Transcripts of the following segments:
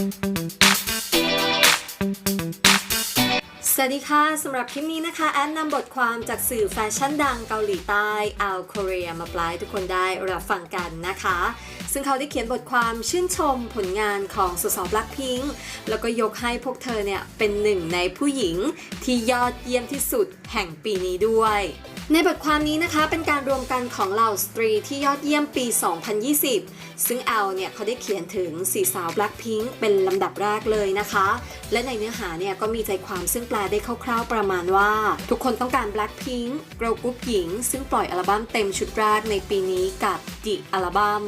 สวัสดีค่ะ สำหรับคลิปนี้นะคะ แอนนำบทความจากสื่อแฟชั่นดังเกาหลีใต้ Al Korea มาปลให้ทุกคนได้รับฟังกันนะคะ ซึ่งเขาได้เขียนบทความชื่นชมผลงานของสสบลักพิงแล้วก็ยกให้พวกเธอเนี่ย เป็นหนึ่งในผู้หญิงที่ยอดเยี่ยมที่สุดแห่งปีนี้ด้วย ในบทความนี้นะคะเป็นการรวมกันของเหล่าสตรีที่ยอดเยี่ยมปี 2020 ซึ่งแอลเนี่ยเขาได้เขียนถึงสีสาว Blackpink เป็นลำดับแรกเลยนะคะ และในเนื้อหาเนี่ยก็มีใจความซึ่งแปลได้คร่าวๆประมาณว่า ทุกคนต้องการ Blackpink เกรลกรุ๊ปหญิง ซึ่งปล่อยอัลบั้มเต็มชุดแรกในปีนี้กับจิอัลบั้ม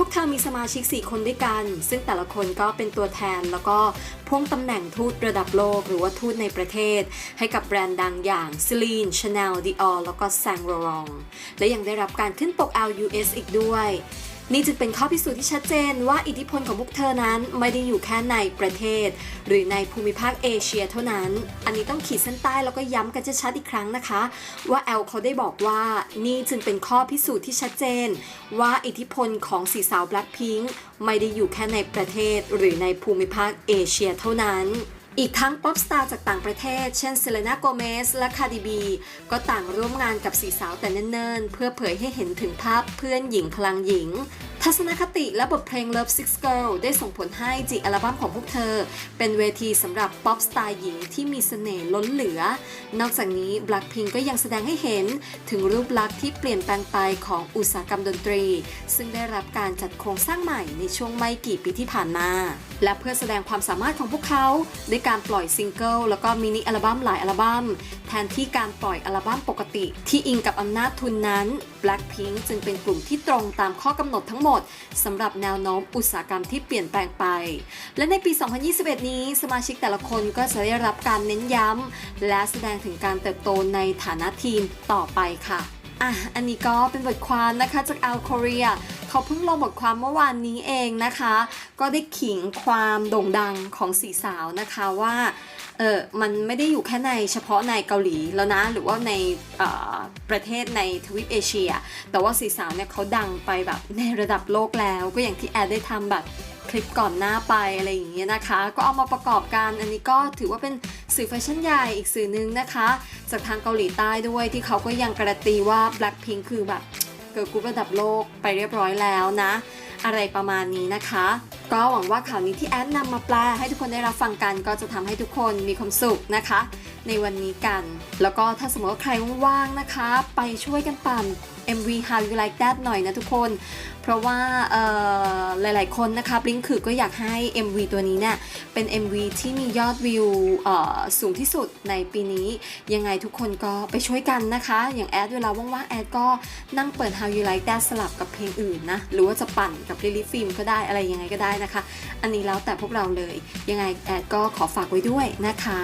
พวกเธอมีสมาชิก 4 คนด้วยกัน ซึ่งแต่ละคนก็เป็นตัวแทนแล้วก็พ่วงตำแหน่งทูตระดับโลก หรือว่าทูตในประเทศ ให้กับแบรนด์ดังอย่าง Celine, Chanel, Dior แล้วก็ Saint Laurent และยังได้รับการขึ้นปก LUS อีกด้วย นี่จึงเป็นข้อพิสูจน์ที่ชัดเจนว่าอิทธิพลของพวกเธอนั้นไม่ได้อยู่แค่ในประเทศ หรือในภูมิภาคเอเชียเท่านั้น อันนี้ต้องขีดเส้นใต้แล้วก็ย้ำกันชัดๆอีกครั้งนะคะ ว่าแอลเขาได้บอกว่านี่จึงเป็นข้อพิสูจน์ที่ชัดเจน ว่าอิทธิพลของสีสาว Blackpink ไม่ได้อยู่แค่ในประเทศ หรือในภูมิภาคเอเชียเท่านั้น อีกทั้งป๊อปสตาร์จากต่างประเทศ เช่นเซเลนาโกเมสและคาร์ดิบี ก็ต่างร่วมงานกับสีสาวแต่เนิ่นๆ เพื่อเผยให้เห็นถึงภาพเพื่อนหญิงพลังหญิง ทัศนคติและบทเพลง Love Six Girl ได้ส่งผลให้จีอัลบั้มของพวกเธอ เป็นเวทีสำหรับป๊อปสไตล์หญิงที่มีเสน่ห์ล้นเหลือ นอกจากนี้ Blackpink ก็ยังแสดงให้เห็นถึงรูปลักษณ์ที่เปลี่ยนแปลงไปของอุตสาหกรรมดนตรี ซึ่งได้รับการจัดโครงสร้างใหม่ในช่วงไม่กี่ปีที่ผ่านมา และเพื่อแสดงความสามารถของพวกเขาด้วยการปล่อยซิงเกิลแล้วก็มินิอัลบั้มหลายอัลบั้มแทนที่การปล่อยอัลบั้มปกติ ที่อิงกับอำนาจทุนนั้น Blackpink จึงเป็นกลุ่มที่ตรงตามข้อกำหนดทั้งหมดสำหรับแนวโน้มอุตสาหกรรมที่เปลี่ยนแปลงไป และในปี 2021 นี้สมาชิกแต่ละคนก็จะได้รับการเน้นย้ำและแสดงถึงการเติบโตในฐานะทีมต่อไปค่ะ อะ อันนี้ก็เป็นบทความนะคะจาก Al Korea เขาเพิ่งลงบทความเมื่อวานนี้เองนะคะ ก็ได้ขิงความโด่งดังของสีสาวนะคะว่า เออมันไม่ได้อยู่แค่ในเฉพาะในเกาหลีแล้วนะ หรือว่าในประเทศในทวีปเอเชีย แต่ว่าสีสาวเนี่ยเขาดังไปแบบในระดับโลกแล้ว ก็อย่างที่แอดได้ทำแบบ คลิปก่อนหน้าไปอะไรอย่างเงี้ยนะคะ ก็เอามาประกอบกันอันนี้ก็ถือว่าเป็นสื่อแฟชั่นใหญ่อีกสื่อหนึ่งนะคะ จากทางเกาหลีใต้ด้วยที่เขาก็ยังการันตีว่า Blackpink คือแบบเกิร์ลกรุ๊ประดับโลกไปเรียบร้อยแล้วนะ อะไรประมาณนี้นะคะ ก็หวังว่าข่าวนี้ที่แอดนำมาแปลให้ทุกคนได้รับฟังกัน ก็จะทำให้ทุกคนมีความสุขนะคะ ในวันนี้กัน แล้วก็ถ้าสมมติว่าใครว่างๆนะคะ ไปช่วยกันปั่น MV How You Like That หน่อยนะทุกคน เพราะว่าหลายๆคนนะคะบลิงคือก็อยากให้ MV ตัวนี้เนี่ยเป็น MV ที่มียอดวิวสูงที่สุดในปีนี้ ยังไงทุกคนก็ไปช่วยกันนะคะ อย่างแอดเวลาว่างๆ แอดก็นั่งเปิด How You Like That สลับกับเพลงอื่นนะ หรือว่าจะปั่นกับ l i l y Film ก็ได้อะไรยังไงก็ได้นะคะ อันนี้แล้วแต่พวกเราเลย ยังไงแอดก็ขอฝากไว้ด้วยนะคะ